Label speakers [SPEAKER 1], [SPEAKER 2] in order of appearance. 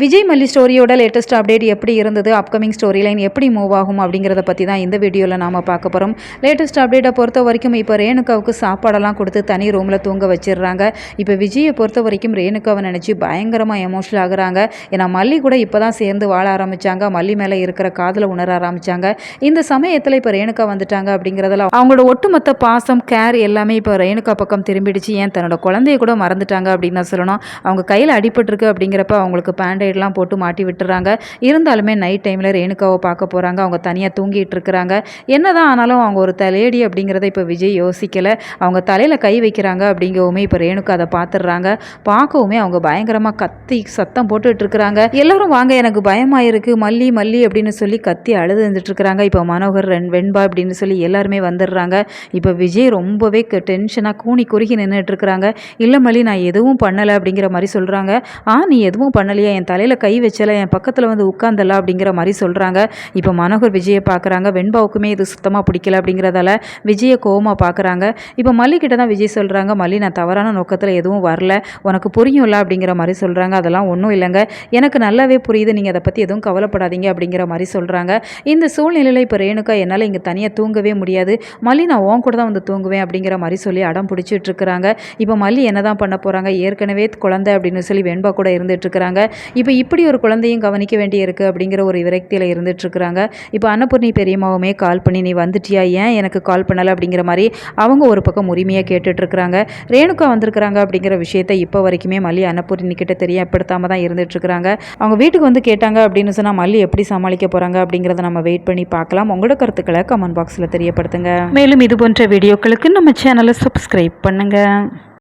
[SPEAKER 1] விஜய் மல்லி ஸ்டோரியோட latest update எப்படி இருந்தது? அப்கமிங் ஸ்டோரி லைன் எப்படி மூவ் ஆகும் அப்படிங்கிறத பற்றி தான் இந்த வீடியோவில் நாம் பார்க்க போகிறோம் லேட்டஸ்ட் அப்டேட்டை பொறுத்த வரைக்கும் இப்போ ரேணுகாவுக்கு சாப்பாடெல்லாம் கொடுத்து தனி ரூமில் தூங்க வச்சிடுறாங்க. இப்போ விஜயை பொறுத்த வரைக்கும் ரேணுகாவை நினச்சி பயங்கரமாக எமோஷனல் ஆகுறாங்க. ஏன்னா மல்லி கூட இப்போ தான் சேர்ந்து வாழ ஆரம்பித்தாங்க மல்லி மேலே இருக்கிற காதலை உணர ஆரம்பித்தாங்க இந்த சமயத்தில் இப்போ ரேணுகா வந்துட்டாங்க அப்படிங்கிறதுல அவங்களோட ஒட்டுமொத்த பாசம் கேர் எல்லாமே இப்போ ரேணுகா பக்கம் திரும்பிடுச்சு. ஏன் தன்னோட குழந்தைய கூட மறந்துட்டாங்க அப்படின்னு தான் சொல்லணும். அவங்க கையில் அடிபட்டிருக்கு அப்படிங்கிறப்ப அவங்களுக்கு பேண்ட் பேண்டைடெலாம் போட்டு மாட்டி விட்டுறாங்க. இருந்தாலுமே நைட் டைமில் ரேணுகாவை பார்க்க போகிறாங்க அவங்க தனியாக தூங்கிட்டு இருக்கிறாங்க. என்னதான் ஆனாலும் அவங்க ஒரு தலையடி அப்படிங்கிறத இப்போ விஜய் யோசிக்கலை. அவங்க தலையில் கை வைக்கிறாங்க அப்படிங்கவுமே இப்போ ரேணுகா அதை பார்த்துடுறாங்க. பார்க்கவுமே அவங்க பயங்கரமாக கத்தி சத்தம் போட்டுட்டு இருக்கிறாங்க. எல்லாரும் வாங்க எனக்கு பயமாக இருக்குது மல்லி மல்லி அப்படின்னு சொல்லி கத்தி அழுது இருந்துட்டுருக்குறாங்க இப்போ மனோகர் ரெண் வெண்பா அப்படின்னு சொல்லி எல்லாருமே வந்துடுறாங்க. இப்போ விஜய் ரொம்பவே டென்ஷனாக கூனி குறுகி நின்றுட்டு இருக்கிறாங்க. இல்லை மல்லி நான் எதுவும் பண்ணலை அப்படிங்கிற மாதிரி சொல்கிறாங்க ஆ நீ எதுவும் பண்ணலையா? என் தலையில் கை வச்சல என் பக்கத்தில் வந்து உட்காந்தல அப்படிங்கிற மாதிரி சொல்கிறாங்க இப்போ மனோகர் விஜயை பார்க்குறாங்க வெண்பாவுக்குமே இது சுத்தமாக பிடிக்கல அப்படிங்கிறதால விஜயை கோவமாக பார்க்குறாங்க இப்போ மல்லிக்கிட்ட தான் விஜய் சொல்கிறாங்க மல்லி நான் தவறான நோக்கத்தில் எதுவும் வரல. உனக்கு புரியும்ல? அப்படிங்கிற மாதிரி சொல்கிறாங்க அதெல்லாம் ஒன்றும் இல்லைங்க. எனக்கு நல்லாவே புரியுது. நீங்கள் அதை பற்றி எதுவும் கவலைப்படாதீங்க அப்படிங்கிற மாதிரி சொல்கிறாங்க இந்த சூழ்நிலையில் இப்போ ரேணுகா என்னால் இங்கே தனியாக தூங்கவே முடியாது. மல்லி நான் உன் கூட தான் வந்து தூங்குவேன் அப்படிங்கிற மாதிரி சொல்லி அடம் பிடிச்சிட்டு இருக்கிறாங்க. இப்போ மல்லி என்ன தான் பண்ண போகிறாங்க ஏற்கனவே குழந்தை அப்படின்னு சொல்லி வெண்பா கூட இருந்துட்டு இருக்கிறாங்க. இப்போ இப்படி ஒரு குழந்தையும் கவனிக்க வேண்டியிருக்கு அப்படிங்கிற ஒரு விரக்தியில் இருந்துட்டுருக்குறாங்க. இப்போ அன்னபூர்ணி பெரியம்மாவுமே கால் பண்ணி நீ வந்துட்டியா? ஏன் எனக்கு கால் பண்ணலை? அப்படிங்கிற மாதிரி அவங்க ஒரு பக்கம் உரிமையாக கேட்டுட்ருக்குறாங்க ரேணுகா வந்திருக்கிறாங்க அப்படிங்கிற விஷயத்தை இப்போ வரைக்குமே மல்லி அன்னபூர்ணி கிட்ட தெரியப்படுத்தாமல் தான் இருந்துகிட்ருக்குறாங்க அவங்க வீட்டுக்கு வந்து கேட்டாங்க அப்படின்னு சொன்னால் மல்லி எப்படி சமாளிக்க போகிறாங்க அப்படிங்கிறத நம்ம வெயிட் பண்ணி பார்க்கலாம். உங்களோட கருத்துக்களை கமெண்ட் பாக்ஸில் தெரியப்படுத்துங்க. மேலும் இது போன்ற வீடியோக்களுக்கு நம்ம சேனலை சப்ஸ்கிரைப் பண்ணுங்கள்